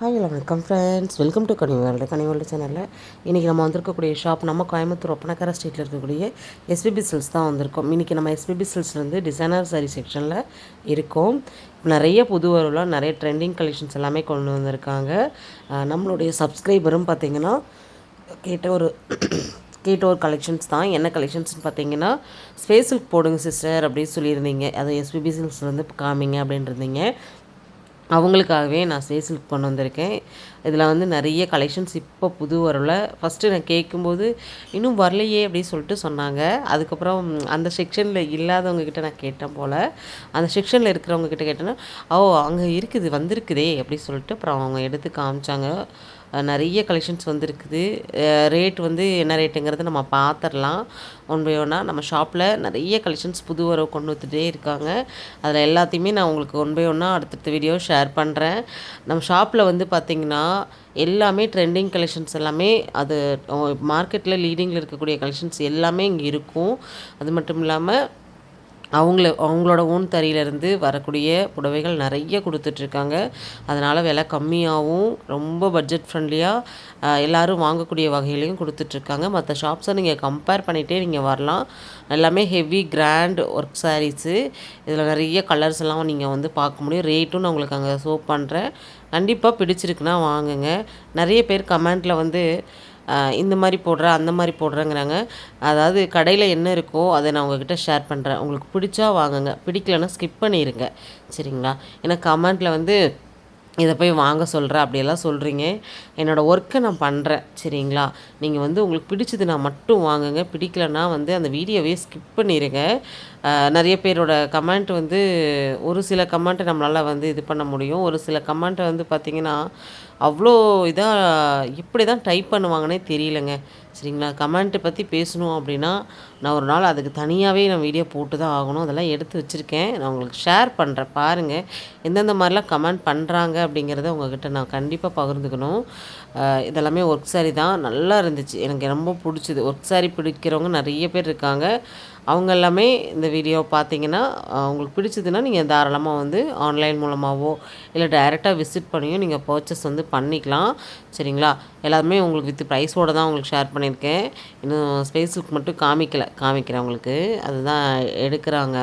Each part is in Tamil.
ஹாய் வணக்கம் ஃப்ரெண்ட்ஸ் வெல்கம் டு கனிவேல்டு கனிவேல்டு சேனலில் இன்றைக்கி நம்ம வந்திருக்கக்கூடிய ஷாப் நம்ம கோயம்புத்தூர் ஒப்பனக்கார ஸ்ட்ரீட்டில் இருக்கக்கூடிய எஸ்பிபி சில்ஸ் தான் வந்திருக்கோம். இன்றைக்கி நம்ம எஸ்பிபி சில்ஸ்லேருந்து டிசைனர் சாரி செக்ஷனில் இருக்கோம். நிறைய புது வரலாம் நிறைய ட்ரெண்டிங் கலெக்ஷன்ஸ் எல்லாமே கொண்டு வந்திருக்காங்க. நம்மளுடைய சப்ஸ்கிரைபரும் பார்த்திங்கன்னா கேட்ட ஒரு கேட்ட ஒரு கலெக்ஷன்ஸ் தான். என்ன கலெக்ஷன்ஸ்னு பார்த்தீங்கன்னா ஸ்பேஸ் சில்க் போடுங்க சிஸ்டர் அப்படின்னு சொல்லியிருந்தீங்க. அது எஸ்பிபி சில்ஸ்லேருந்து காமிங்க அப்படின்னு இருந்தீங்க. அவங்களுக்காகவே நான் ஸ்பேஸ் சில்க் கொண்டு வந்திருக்கேன். இதில் வந்து நிறைய கலெக்ஷன்ஸ் இப்போ புது வரல ஃபஸ்ட்டு நான் கேட்கும்போது இன்னும் வரலையே அப்படின்னு சொல்லிட்டு சொன்னாங்க. அதுக்கப்புறம் அந்த செக்ஷனில் இல்லாதவங்க கிட்ட நான் கேட்டேன் போல். அந்த செக்ஷனில் இருக்கிறவங்க கிட்ட கேட்டேன்னா ஓ அங்கே இருக்குது வந்திருக்குதே அப்படின்னு சொல்லிட்டு அப்புறம் அவங்க எடுத்து காமிச்சாங்க. நிறைய கலெக்ஷன்ஸ் வந்துருக்குது. ரேட் வந்து என்ன ரேட்டுங்கிறத நம்ம பார்த்துடலாம் ஒன் பை ஒன்னாக நம்ம ஷாப்பில் நிறைய கலெக்ஷன்ஸ் புது வரவு கொண்டு வந்துட்டே இருக்காங்க. அதில் எல்லாத்தையுமே நான் உங்களுக்கு ஒன் பை ஒன்னாக அடுத்தடுத்த வீடியோ ஷேர் பண்ணுறேன் நம்ம ஷாப்பில் வந்து பார்த்திங்கன்னா எல்லாமே ட்ரெண்டிங் கலெக்ஷன்ஸ் எல்லாமே அது மார்க்கெட்டில் லீடிங்கில் இருக்கக்கூடிய கலெக்ஷன்ஸ் எல்லாமே இங்கே இருக்கும். அது மட்டும் இல்லாமல் அவங்கள அவங்களோட ஓன் தறியிலேருந்து வரக்கூடிய புடவைகள் நிறைய கொடுத்துட்ருக்காங்க. அதனால் விலை கம்மியாகவும் ரொம்ப பட்ஜெட் ஃப்ரெண்ட்லியாக எல்லோரும் வாங்கக்கூடிய வகையிலையும் கொடுத்துட்ருக்காங்க. மற்ற ஷாப்ஸை நீங்கள் கம்பேர் பண்ணிகிட்டே நீங்கள் வரலாம். எல்லாமே ஹெவி கிராண்ட் ஒர்க் சாரீஸு இதில் நிறைய கலர்ஸ் எல்லாம் நீங்கள் வந்து பார்க்க முடியும். ரேட்டும் நான் உங்களுக்கு அங்கே ஷோ பண்ணுறேன் கண்டிப்பாக பிடிச்சிருக்குன்னா வாங்குங்க. நிறைய பேர் கமெண்ட்டில் வந்து இந்த மாதிரி போடுற அந்த மாதிரி போடுறேங்கிறாங்க. அதாவது கடையில் என்ன இருக்கோ அதை நான் உங்ககிட்ட ஷேர் பண்ணுறேன் உங்களுக்கு பிடிச்சா வாங்குங்க. பிடிக்கலன்னா ஸ்கிப் பண்ணிடுங்க சரிங்களா? ஏன்னா கமெண்ட்டில் வந்து இதை போய் வாங்க சொல்கிறேன் அப்படியெல்லாம் சொல்கிறீங்க என்னோடய ஒர்க்கை நான் பண்ணுறேன் சரிங்களா? நீங்கள் வந்து உங்களுக்கு பிடிச்சதுன்னா மட்டும் வாங்குங்க. பிடிக்கலன்னா வந்து அந்த வீடியோவே ஸ்கிப் பண்ணிடுங்க நிறைய பேரோட கமெண்ட் வந்து ஒரு சில கமெண்ட்டை நம்மளால் வந்து இது பண்ண முடியும். ஒரு சில கமெண்ட்டை வந்து பார்த்திங்கன்னா அவ்வளோ இதாக இப்படி தான் டைப் பண்ணுவாங்கன்னே தெரியலங்க. சரிங்களா? கமெண்ட்டை பற்றி பேசணும் அப்படின்னா நான் ஒரு நாள் அதுக்கு தனியாகவே நான் வீடியோ போட்டு தான் ஆகணும். அதெல்லாம் எடுத்து வச்சுருக்கேன். நான் உங்களுக்கு ஷேர் பண்ணுறேன் பாருங்கள் எந்தெந்த மாதிரிலாம் கமெண்ட் பண்ணுறாங்க அப்படிங்கிறத உங்ககிட்ட நான் கண்டிப்பாக பகிர்ந்துக்கணும். இதெல்லாமே ஒர்க் சாரி தான். நல்லா இருந்துச்சு. எனக்கு ரொம்ப பிடிச்சிது. ஒர்க் சாரி பிடிக்கிறவங்க நிறைய பேர் இருக்காங்க. அவங்க எல்லாமே இந்த வீடியோ பார்த்தீங்கன்னா உங்களுக்கு பிடிச்சதுன்னா நீங்கள் தாராளமாக வந்து ஆன்லைன் மூலமாகவோ இல்லை டைரெக்டாக விசிட் பண்ணியும் நீங்கள் பர்ச்சேஸ் வந்து பண்ணிக்கலாம். சரிங்களா? எல்லாருமே உங்களுக்கு வித் ப்ரைஸோடு தான் உங்களுக்கு ஷேர் பண்ணியிருக்கேன். இன்னும் ஸ்பேஸுக்கு மட்டும் காமிக்கலை காமிக்கிறேன் உங்களுக்கு. அதுதான் எடுக்கிறாங்க.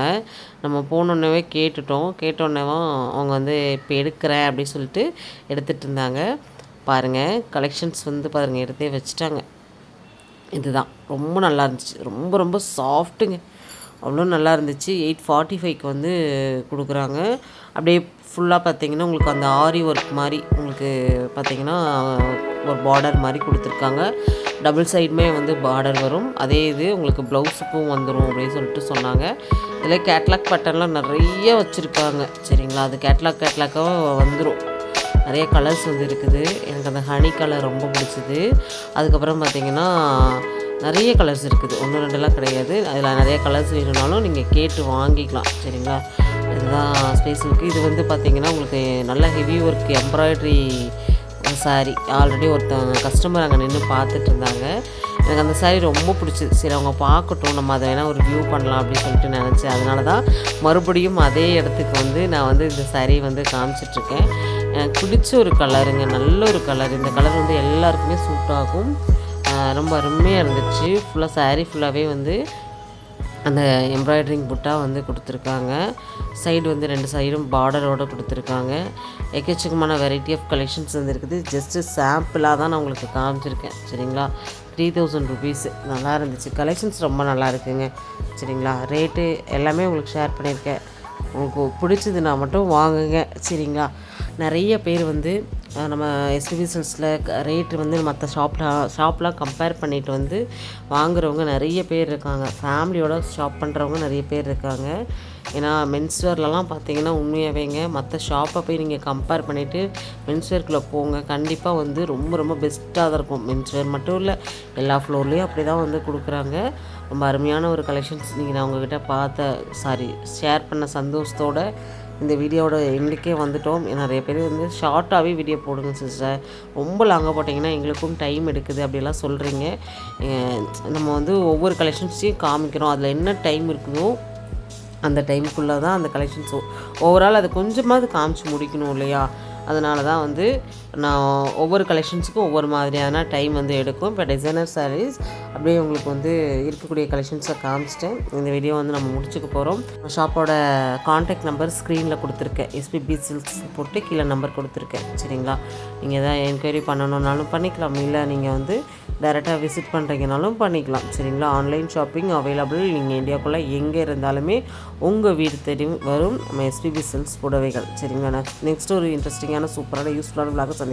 நம்ம போனோன்னே கேட்டுட்டோம். கேட்டோன்னேவும் அவங்க வந்து இப்போ எடுக்கிறேன் அப்படின்னு சொல்லிட்டு எடுத்துகிட்டு இருந்தாங்க. பாருங்கள் கலெக்ஷன்ஸ் வந்து பாருங்கள் எடுத்தே வச்சுட்டாங்க. இதுதான். ரொம்ப நல்லா இருந்துச்சு. ரொம்ப ரொம்ப சாஃப்ட்டுங்க அவ்வளோ நல்லா இருந்துச்சு. எயிட் ஃபார்ட்டி ஃபைவ்க்கு வந்து கொடுக்குறாங்க. அப்படியே ஃபுல்லாக பார்த்தீங்கன்னா உங்களுக்கு அந்த ஆரி ஒர்க் மாதிரி உங்களுக்கு பார்த்தீங்கன்னா ஒரு பார்டர் மாதிரி கொடுத்துருக்காங்க. டபுள் சைடுமே வந்து பார்டர் வரும். அதே இது உங்களுக்கு ப்ளவுஸுக்கும் வந்துடும் அப்படின்னு சொல்லிட்டு சொன்னாங்க. இதில் கேட்லாக் பட்டன்லாம் நிறைய வச்சுருக்காங்க. சரிங்களா? அது கேட்லாக் கேட்லாக்காக வந்துடும் நிறைய கலர்ஸ் வந்து இருக்குது. எனக்கு அந்த ஹனி கலர் ரொம்ப பிடிச்சிது. அதுக்கப்புறம் பார்த்தீங்கன்னா நிறைய கலர்ஸ் இருக்குது. ஒன்று ரெண்டுலாம் கிடையாது. அதில் நிறைய கலர்ஸ் வேணும்னாலும் நீங்கள் கேட்டு வாங்கிக்கலாம். சரிங்களா? இதுதான் ஸ்பேஸ் இருக்குது இது வந்து பார்த்திங்கன்னா உங்களுக்கு நல்ல heavy work embroidery sari already ஒருத்தவங்க கஸ்டமர் அங்கே நின்று பார்த்துட்டு இருந்தாங்க. எனக்கு அந்த சாரீ ரொம்ப பிடிச்சிது. சரி அவங்க பார்க்கட்டும் நம்ம அதை வேணால் ஒரு வியூ பண்ணலாம் அப்படின்னு சொல்லிட்டு நினச்சேன். அதனால தான் மறுபடியும் அதே இடத்துக்கு வந்து நான் வந்து இந்த சாரீ வந்து காமிச்சிட்ருக்கேன் பிடிச்ச ஒரு கலருங்க. நல்ல ஒரு கலர். இந்த கலர் வந்து எல்லாருக்குமே சூட் ஆகும். ரொம்ப அருமையாக இருந்துச்சு. ஃபுல்லாக சாரீ ஃபுல்லாகவே வந்து அந்த எம்ப்ராய்டரிங் புட்டாக வந்து கொடுத்துருக்காங்க. சைடு வந்து ரெண்டு சைடும் பார்டரோடு கொடுத்துருக்காங்க. எக்கச்சக்கமான வெரைட்டி ஆஃப் கலெக்ஷன்ஸ் வந்து இருக்குது. ஜஸ்ட்டு சாம்பிளாக தான் நான் உங்களுக்கு காமிச்சிருக்கேன். சரிங்களா? த்ரீ தௌசண்ட் ருபீஸ் நல்லா இருந்துச்சு. கலெக்ஷன்ஸ் ரொம்ப நல்லா இருக்குங்க. சரிங்களா? ரேட்டு எல்லாமே உங்களுக்கு ஷேர் பண்ணியிருக்கேன். உங்களுக்கு பிடிச்சதுன்னா மட்டும் வாங்குங்க. சரிங்களா? நிறைய பேர் வந்து நம்ம எக்ஸிபிஷன்ஸில் ரேட்டு வந்து மற்ற ஷாப்பில் ஷாப்லாம் கம்பேர் பண்ணிட்டு வந்து வாங்குறவங்க நிறைய பேர் இருக்காங்க. ஃபேமிலியோட ஷாப் பண்ணுறவங்க நிறைய பேர் இருக்காங்க. ஏன்னா மென்ஸ்வேர்லலாம் பார்த்தீங்கன்னா உண்மையாகவேங்க மற்ற ஷாப்பை போய் நீங்கள் கம்பேர் பண்ணிவிட்டு மென்ஸ்வேர்க்குள்ளே போங்க. கண்டிப்பாக வந்து ரொம்ப ரொம்ப பெஸ்ட்டாக தான் இருக்கும். மென்ஸ்வேர் மட்டும் இல்லை எல்லா ஃப்ளோர்லேயும் அப்படி தான் வந்து கொடுக்குறாங்க. ரொம்ப அருமையான ஒரு கலெக்ஷன்ஸ் நீங்கள் நான் உங்ககிட்ட பார்த்த சாரி ஷேர் பண்ண சந்தோஷத்தோட இந்த வீடியோவோட எங்களுக்கே வந்துட்டோம். நிறைய பேர் வந்து ஷார்ட்டாகவே வீடியோ போடுங்க சிஸ்டர் ரொம்ப லாங்காக போட்டிங்கன்னா எங்களுக்கும் டைம் எடுக்குது அப்படிலாம் சொல்கிறீங்க நம்ம வந்து ஒவ்வொரு கலெக்ஷன்ஸையும் காமிக்கிறோம். அதில் என்ன டைம் இருக்குதோ அந்த டைமுக்குள்ளே தான் அந்த கலெக்ஷன்ஸ் ஓவரால் அது கொஞ்சமாவது காமிச்சு முடிக்கணும் இல்லையா? அதனால தான் வந்து நான் ஒவ்வொரு கலெக்ஷன்ஸுக்கும் ஒவ்வொரு மாதிரியான டைம் வந்து எடுக்கும். இப்போ டிசைனர் சாரீஸ் அப்படியே உங்களுக்கு வந்து இருக்கக்கூடிய கலெக்ஷன்ஸை காமிச்சிட்டேன். இந்த வீடியோ வந்து நம்ம முடிச்சுக்க போகிறோம் ஷாப்போட காண்டாக்ட் நம்பர் ஸ்க்ரீனில் கொடுத்துருக்கேன். எஸ்பிபி சில்க்ஸ் போட்டு கீழே நம்பர் கொடுத்துருக்கேன். சரிங்களா? நீங்கள் எதாவது என்கொயரி பண்ணணுன்னாலும் பண்ணிக்கலாம். இல்லை நீங்கள் வந்து டைரெக்டாக விசிட் பண்ணுறீங்கனாலும் பண்ணிக்கலாம். சரிங்களா? ஆன்லைன் ஷாப்பிங் அவைலபிள் நீங்கள் இந்தியாக்குள்ளே எங்கே இருந்தாலுமே உங்கள் வீடு தேடி வரும். நம்ம எஸ்பிபி செல்ஸ் புடவைகள். சரிங்களா? நெக்ஸ்ட் ஒரு இன்ட்ரெஸ்டிங்கான சூப்பரான யூஸ்ஃபுல்லான விளாக சந்தி